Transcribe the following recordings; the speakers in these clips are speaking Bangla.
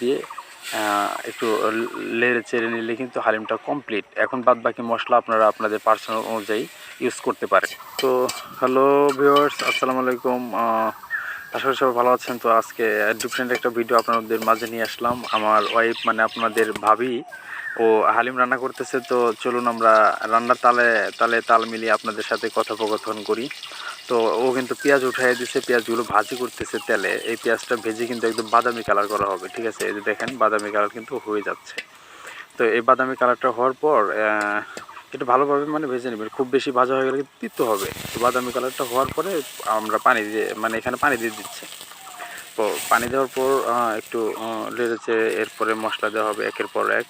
দিয়ে একটু লেড়ে চেড়ে নিলে কিন্তু হালিমটা কমপ্লিট এখন বাদ বাকি মশলা আপনারা আপনাদের পার্সোনাল অনুযায়ী ইউজ করতে পারেন। তো হ্যালো ভিউয়ার্স আসসালামু আলাইকুম। করি সবাই ভালো আছেন। তো আজকে ডিফারেন্ট একটা ভিডিও আপনাদের মাঝে নিয়ে আসলাম। আমার ওয়াইফ মানে আপনাদের ভাবি। ও হালিম রান্না করতেছে, তো চলুন আমরা রান্নার তালে তালে তাল মিলিয়ে আপনাদের সাথে কথোপকথন করি। তো ও কিন্তু পেঁয়াজ উঠাই দিছে, পেঁয়াজগুলো ভাজি করতেছে তেলে। এই পেঁয়াজটা ভেজে কিন্তু একদম বাদামি কালার করা হবে, ঠিক আছে? এই যে দেখেন, বাদামি কালার কিন্তু হয়ে যাচ্ছে। তো এই বাদামি কালারটা হওয়ার পর একটু ভালোভাবে মানে ভেজে নেবেন। খুব বেশি ভাজা হয়ে গেলে কিন্তু হবে। তো বাদামি কালারটা হওয়ার পরে আমরা পানি দিয়ে মানে এখানে পানি দিয়ে দিচ্ছি। তো পানি দেওয়ার পর একটু লেড়েছে এরপরে মশলা দেওয়া হবে একের পর এক।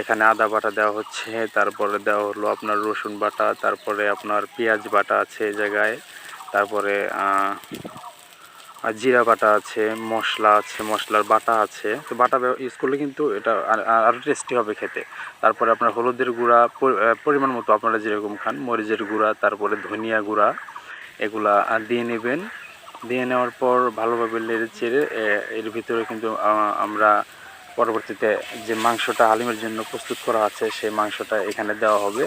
এখানে আদা বাটা দেওয়া হচ্ছে, তারপরে দেওয়া হলো আপনার রসুন বাটা, তারপরে আপনার পেঁয়াজ বাটা আছে এই জায়গায়, তারপরে আর জিরা বাটা আছে, মশলা আছে, মশলার বাটা আছে। তো বাটা ইউজ করলে কিন্তু এটা আর- আর- আরও টেস্টি হবে খেতে। তারপরে আপনার হলুদের গুঁড়া পরিমাণ মতো আপনারা যেরকম খান, মরিচের গুঁড়া, তারপরে ধনিয়া গুঁড়া, এগুলা দিয়ে নেবেন। দিয়ে নেওয়ার পর ভালোভাবে লেড়ে চেড়ে এর ভিতরে কিন্তু আমরা পরবর্তীতে যে মাংসটা হালিমের জন্য প্রস্তুত করা আছে, সেই মাংসটা এখানে দেওয়া হবে।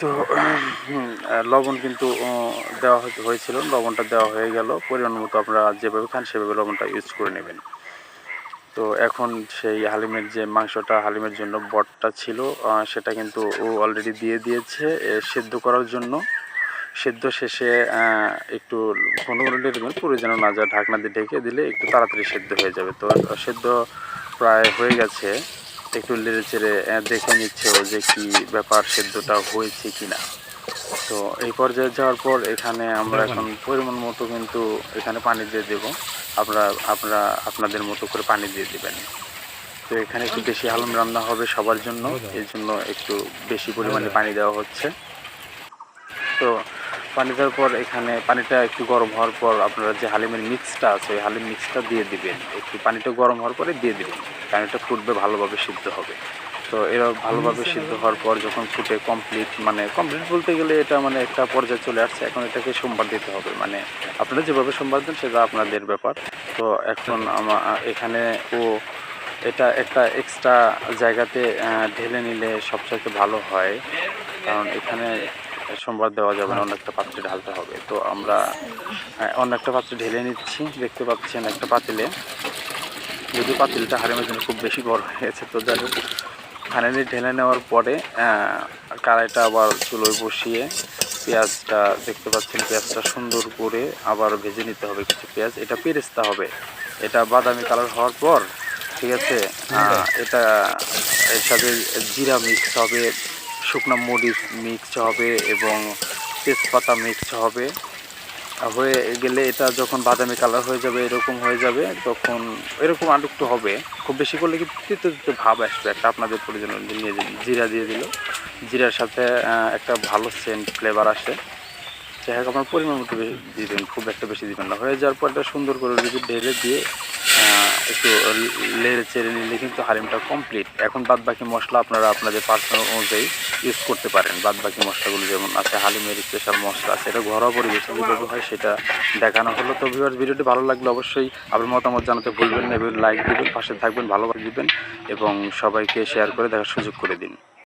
তো লবণ কিন্তু দেওয়া হয়েছিল। লবণটা দেওয়া হয়ে গেল। পরিমাণ মতো আপনারা যেভাবে খান, সেভাবে লবণটা ইউজ করে নেবেন। তো এখন সেই হালিমের যে মাংসটা, হালিমের জন্য বটটা ছিল সেটা কিন্তু ও অলরেডি দিয়ে দিয়েছে সেদ্ধ করার জন্য। সেদ্ধ শেষে একটু ঘন ঘন দেবেন পুরো যেন না যায়, ঢাকনা দিয়ে ঢেকে দিলে একটু তাড়াতাড়ি সেদ্ধ হয়ে যাবে। তো, সেদ্ধ প্রায় হয়ে গেছে। একটু লেড়ে চেড়ে দেখে নিচ্ছে যে কি ব্যাপার সেদ্ধটা হয়েছে কিনা। তো এই পর্যায়ে যাওয়ার পর এখানে আমরা এখন পরিমাণ মতো কিন্তু এখানে পানি দিয়ে দেব। আপনারা আপনারা আপনাদের মতো করে পানি দিয়ে দেবেন। তো এখানে একটু বেশি হালুম রান্না হবে সবার জন্য। এই জন্য একটু বেশি পরিমাণে পানি দেওয়া হচ্ছে। তো পানি দেওয়ার পর এখানে পানিটা একটু গরম হওয়ার পর আপনারা যে হালিমের মিক্সটা আছে ওই হালিম মিক্সটা দিয়ে দিবেন। একটু পানিটা গরম হওয়ার পরে দিয়ে দিবেন। পানিটা ফুটবে ভালোভাবে সিদ্ধ হবে। তো এরা ভালোভাবে সিদ্ধ হওয়ার পর যখন ফুটে কমপ্লিট মানে কমপ্লিট বলতে গেলে এটা মানে একটা পর্যায়ে চলে আসছে। এখন এটাকে সোমবার দিতে হবে। মানে আপনারা যেভাবে সোমবার দেন সেটা আপনাদের ব্যাপার। তো এখন আমা এখানে ও এটা একটা এক্সট্রা জায়গাতে ঢেলে নিলে সবচাইতে ভালো হয়। কারণ এখানে সোমবার দেওয়া যাবে না অন্য একটা পাত্রে ঢালতে হবে। তো আমরা আহ, অন্য একটা পাত্রে ঢেলে নিচ্ছি। দেখতে পাচ্ছেন একটা পাতিলে। যদি পাতিলটা হারিমের জন্য খুব বেশি বড় হয়ে গেছে তো যাই হোক। ফাইনালি ঢেলে নেওয়ার পরে কড়াইটা আবার চুলোয় বসিয়ে পেঁয়াজটা দেখতে পাচ্ছেন পেঁয়াজটা সুন্দর করে আবার ভেজে নিতে হবে কিছু পেঁয়াজ। এটা পেরেস্তা হবে। এটা বাদামি কালার হওয়ার পর ঠিক আছে এটা এর সাথে জিরা মিক্স হবে। শুকনো মরিচ মিক্স হবে এবং তেজপাতা মিক্স হবে। হয়ে গেলে এটা যখন বাদামি কালার হয়ে যাবে, এরকম হয়ে যাবে, তখন এরকম আর একটু হবে। খুব বেশি করলে কিন্তু তিতো তিতো ভাব আসবে, একটা আপনাদের প্রয়োজন নিয়ে জিরা দিয়ে দিল। জিরার সাথে একটা ভালো সেন্ট ফ্লেভার আসে। যাই হোক, আপনার পরিমাণ মতো দিয়ে দেবেন খুব একটা বেশি দিবেন না। হয়ে যাওয়ার পর এটা সুন্দর করে যদি ঢেলে দিয়ে একটু লেড়ে চেড়ে নিলে কিন্তু হালিমটা কমপ্লিট এখন বাদ বাকি মশলা আপনারা আপনাদের পার্সোনাল অনুযায়ী ইউজ করতে পারেন। বাদ বাকি মশলাগুলো যেমন আছে, হালিমের স্পেশাল মশলা আছে, এটা ঘরোয়া পরিবেশে যেভাবে হয় সেটা দেখানো হলো। তো ভিউয়ার্স ভিডিওটি ভালো লাগলে অবশ্যই আপনার মতামত জানাতে ভুলবেন না। এবং লাইক দেবেন, পাশে থাকবেন, ভালোবাসা দিবেন এবং সবাইকে শেয়ার করে দেখার সুযোগ করে দিন।